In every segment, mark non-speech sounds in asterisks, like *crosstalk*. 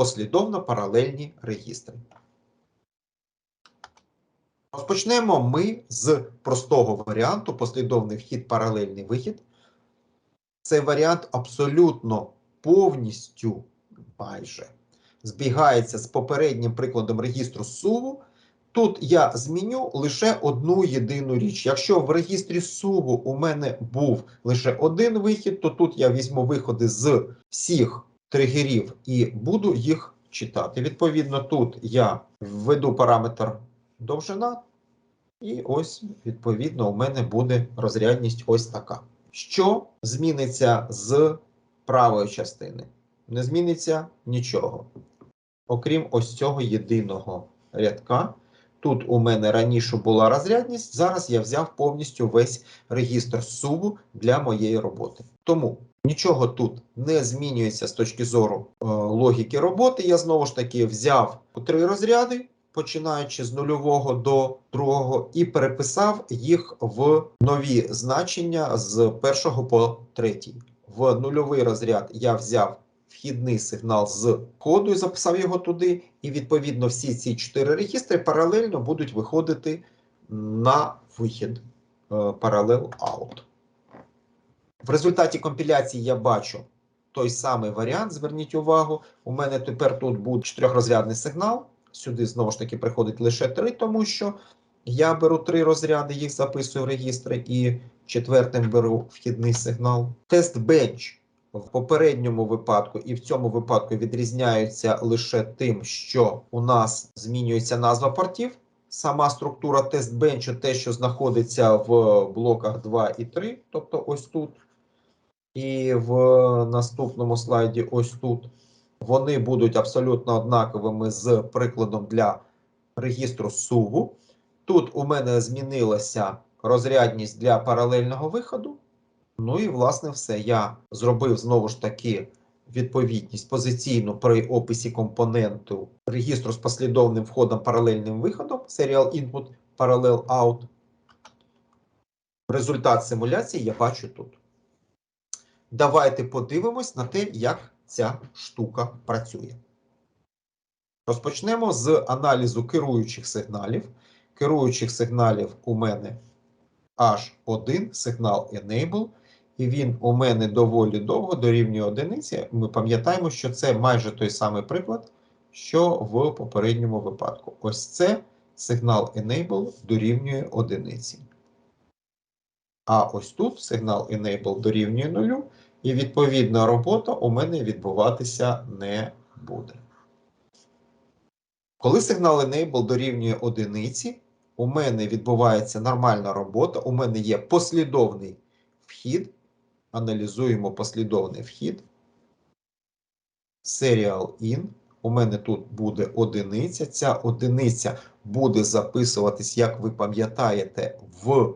послідовно паралельні регістри. Розпочнемо ми з простого варіанту послідовний вхід, паралельний вихід. Цей варіант абсолютно повністю майже збігається з попереднім прикладом регістру суву. Тут я зміню лише одну єдину річ. Якщо в регістрі суву у мене був лише один вихід, то тут я візьму виходи з всіх тригерів і буду їх читати. Відповідно, тут я введу параметр довжина, і ось, відповідно, у мене буде розрядність ось така. Що зміниться з правої частини? Не зміниться нічого. Окрім ось цього єдиного рядка. Тут у мене раніше була розрядність, зараз я взяв повністю весь регістр суву для моєї роботи. Тому нічого тут не змінюється з точки зору е, логіки роботи. Я знову ж таки взяв три розряди, починаючи з нульового до другого, і переписав їх в нові значення з першого по третій. В нульовий розряд я взяв вхідний сигнал з коду і записав його туди. І відповідно всі ці чотири регістри паралельно будуть виходити на вихід е, паралел out. В результаті компіляції я бачу той самий варіант. Зверніть увагу, у мене тепер тут буде чотирьохрозрядний сигнал. Сюди знову ж таки приходить лише три, тому що я беру три розряди, їх записую в регістри, і четвертим беру вхідний сигнал. Тест bench в попередньому випадку і в цьому випадку відрізняються лише тим, що у нас змінюється назва портів. Сама структура тест-бенчу, те, що знаходиться в блоках 2 і 3, тобто ось тут, і в наступному слайді ось тут, вони будуть абсолютно однаковими з прикладом для регістру суву. Тут у мене змінилася розрядність для паралельного виходу. Ну і власне все. Я зробив знову ж таки відповідність позиційну при описі компоненту регістру з послідовним входом паралельним виходом Serial Input Parallel Out. Результат симуляції я бачу тут. Давайте подивимось на те, як ця штука працює. Розпочнемо з аналізу керуючих сигналів. Керуючих сигналів у мене H1 сигнал Enable. І він у мене доволі довго дорівнює одиниці. Ми пам'ятаємо, що це майже той самий приклад, що в попередньому випадку. Ось це сигнал Enable дорівнює одиниці. А ось тут сигнал Enable дорівнює нулю, і відповідна робота у мене відбуватися не буде. Коли сигнал Enable дорівнює одиниці, у мене відбувається нормальна робота, у мене є послідовний вхід аналізуємо послідовний вхід. Serial in. У мене тут буде одиниця. Ця одиниця буде записуватись, як ви пам'ятаєте, в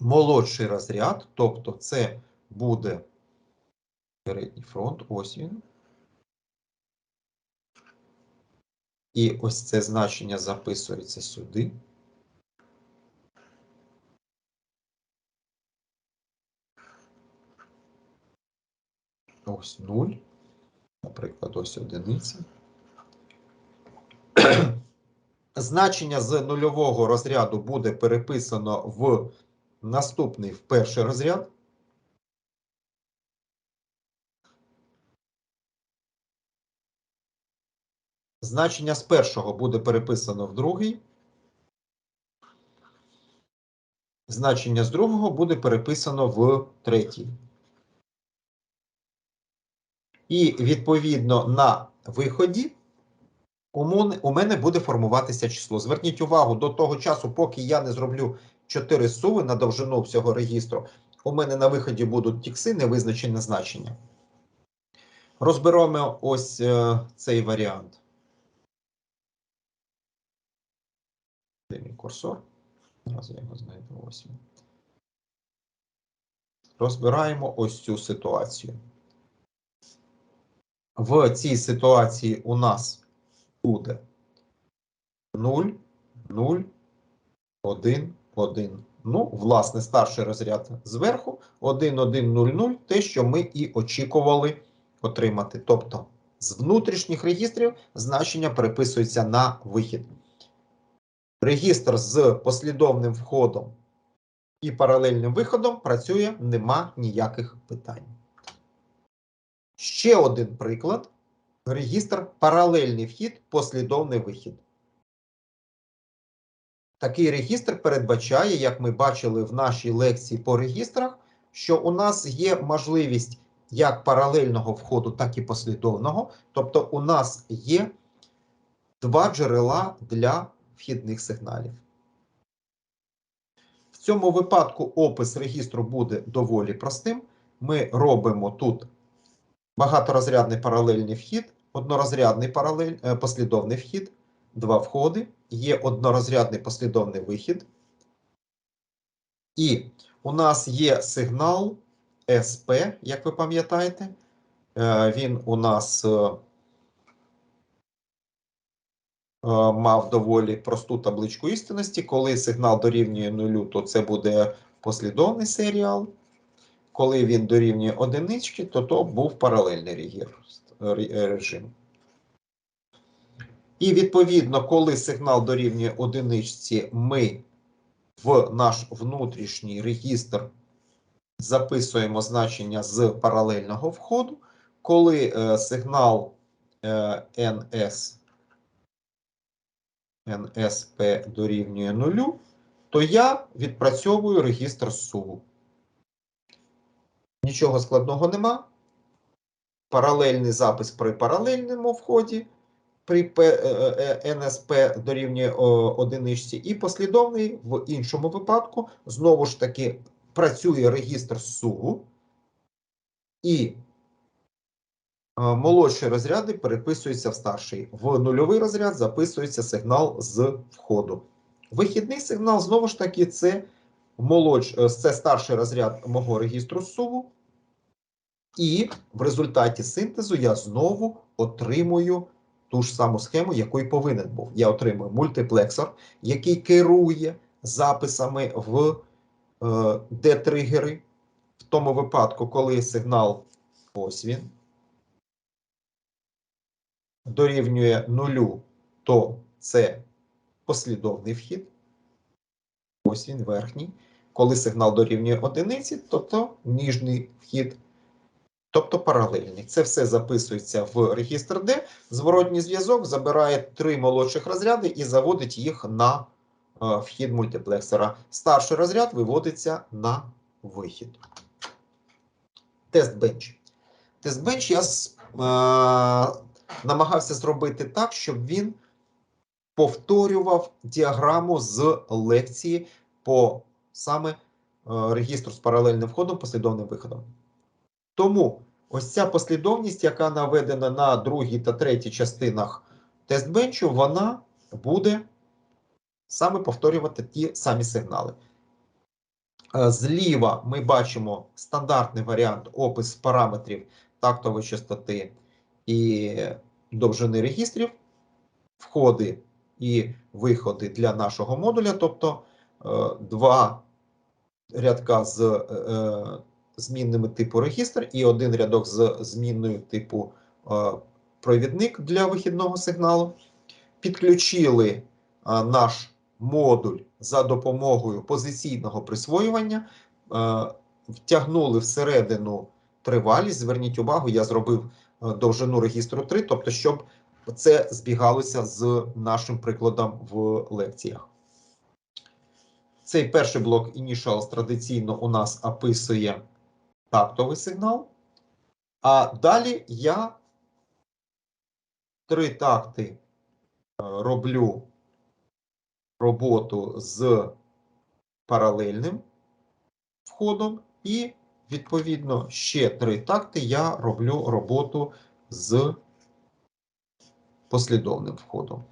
молодший розряд. Тобто, це буде передній фронт, ось він. І ось це значення записується сюди. ось 0, наприклад, ось одиниця. *clears throat* Значення з нульового розряду буде переписано в наступний в перший розряд. Значення з першого буде переписано в другий. Значення з другого буде переписано в третій. І відповідно на виході у мене буде формуватися число. Зверніть увагу до того часу, поки я не зроблю 4 суви на довжину всього регістру, у мене на виході будуть тікси, невизначене значення. Розберемо ось е, цей варіант. Де курсор? Зараз я його знайду ось. Розбираємо ось цю ситуацію. В цій ситуації у нас буде 0, 0, 1, 1. Ну, власне, старший розряд зверху 1, 1, 0, 0, те, що ми і очікували отримати. Тобто З внутрішніх регістрів значення переписуються на вихід. Регістр з послідовним входом і паралельним виходом працює, нема ніяких питань. Ще один приклад. Регістр паралельний вхід, послідовний вихід. Такий регістр передбачає, як ми бачили в нашій лекції по регістрах, що у нас є можливість як паралельного входу, так і послідовного. Тобто, у нас є два джерела для вхідних сигналів. В цьому випадку опис регістру буде доволі простим. Ми робимо тут багаторозрядний паралельний вхід, однорозрядний паралель, е, послідовний вхід, два входи, є однорозрядний послідовний вихід. І у нас є сигнал SP, як ви пам'ятаєте. Е, Він у нас е, мав доволі просту табличку істинності. Коли сигнал дорівнює нулю, то це буде послідовний серіал. Коли він дорівнює одинички, то то був паралельний режим. І відповідно, коли сигнал дорівнює одиничці, ми в наш внутрішній регістр записуємо значення з паралельного входу. Коли е, сигнал е, NS, NSP дорівнює нулю, то я відпрацьовую регістр суву. Нічого складного нема. Паралельний запис при паралельному вході при П- е, е, НСП дорівнює одиничці, і послідовний в іншому випадку знову ж таки працює регістр суву, і е, молодші розряди переписуються в старший. В нульовий розряд записується сигнал з входу. Вихідний сигнал знову ж таки це молодш, е, це старший розряд мого регістру суву. І в результаті синтезу я знову отримую ту ж саму схему, якою повинен був. Я отримую мультиплексор, який керує записами в е, де-тригери. В тому випадку, коли сигнал ось він дорівнює нулю, то це послідовний вхід. Ось він верхній. Коли сигнал дорівнює одиниці, то то ніжний вхід. Тобто паралельний. Це все записується в регістр D. Зворотній зв'язок забирає три молодших розряди і заводить їх на е, вхід мультиплексора. Старший розряд виводиться на вихід. Тест бенч. Тест бенч я е, намагався зробити так, щоб він повторював діаграму з лекції по саме е, регістру з паралельним входом, послідовним виходом. Тому ось ця послідовність, яка наведена на другій та третій частинах тестбенчу, вона буде саме повторювати ті самі сигнали. Е, Зліва ми бачимо стандартний варіант опис параметрів тактової частоти і довжини регістрів, входи і виходи для нашого модуля, тобто е, два рядка з е, змінними типу регістр і один рядок з змінною типу е, провідник для вихідного сигналу. Підключили е, наш модуль за допомогою позиційного присвоювання, е, втягнули всередину тривалість. Зверніть увагу, я зробив е, довжину регістру 3, тобто, щоб це збігалося з нашим прикладом в лекціях. Цей перший блок Initials традиційно у нас описує тактовий сигнал. А далі я три такти е, роблю роботу з паралельним входом, і, відповідно, ще три такти я роблю роботу з послідовним входом.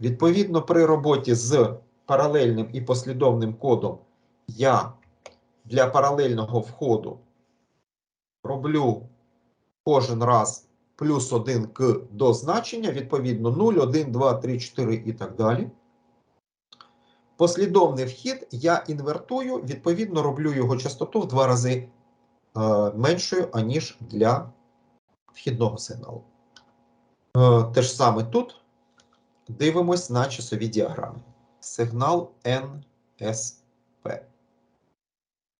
Відповідно, при роботі з паралельним і послідовним кодом я для паралельного входу роблю кожен раз плюс 1 к до значення, відповідно 0, 1, 2, 3, 4 і так далі. Послідовний вхід я інвертую, відповідно, роблю його частоту в два рази е, меншою, аніж для вхідного сигналу. Е, Те ж саме тут дивимось на часові діаграми. Сигнал NSP.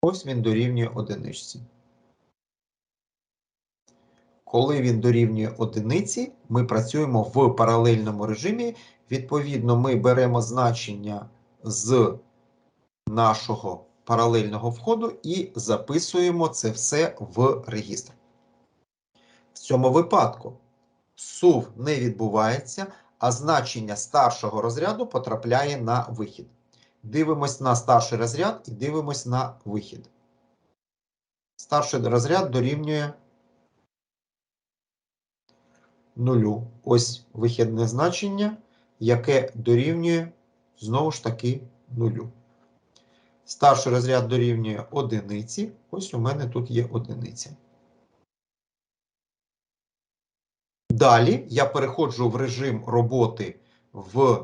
Ось він дорівнює одиничці. Коли він дорівнює одиниці, ми працюємо в паралельному режимі. Відповідно, ми беремо значення з нашого паралельного входу і записуємо це все в регістр. В цьому випадку сув не відбувається, а значення старшого розряду потрапляє на вихід. Дивимось на старший розряд і дивимось на вихід. Старший розряд дорівнює нулю. Ось вихідне значення, яке дорівнює знову ж таки нулю. Старший розряд дорівнює одиниці. Ось у мене тут є одиниця. Далі я переходжу в режим роботи в,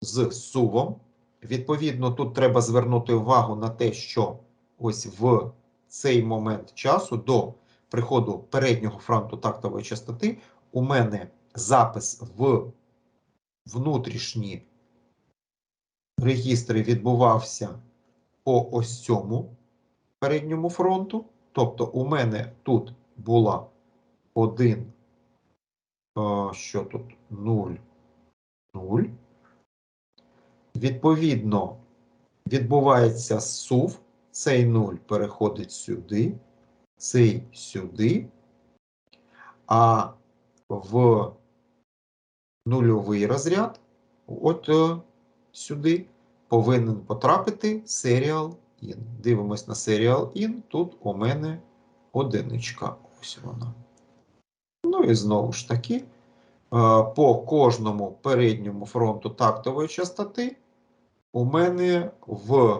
з сувом. Відповідно, тут треба звернути увагу на те, що ось в цей момент часу до приходу переднього фронту тактової частоти у мене запис в внутрішні регістри відбувався по ось цьому передньому фронту. Тобто, у мене тут була 1, що тут 0, 0. Відповідно, відбувається сув, цей 0 переходить сюди, цей сюди, а в нульовий розряд, от е, сюди, повинен потрапити serial in. Дивимось на serial in, тут у мене одиничка. Ось вона. Ну і знову ж таки, е, по кожному передньому фронту тактової частоти у мене в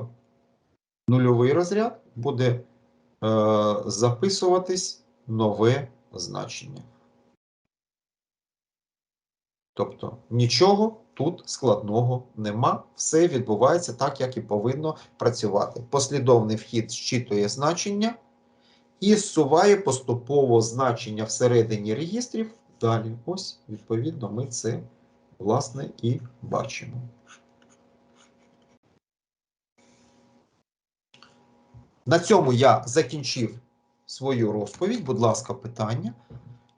нульовий розряд буде е, записуватись нове значення. Тобто нічого тут складного нема. Все відбувається так, як і повинно працювати. Послідовний вхід зчитує значення і зсуває поступово значення всередині регістрів. Далі, ось, відповідно, ми це, власне, і бачимо. На цьому я закінчив свою розповідь. Будь ласка, питання.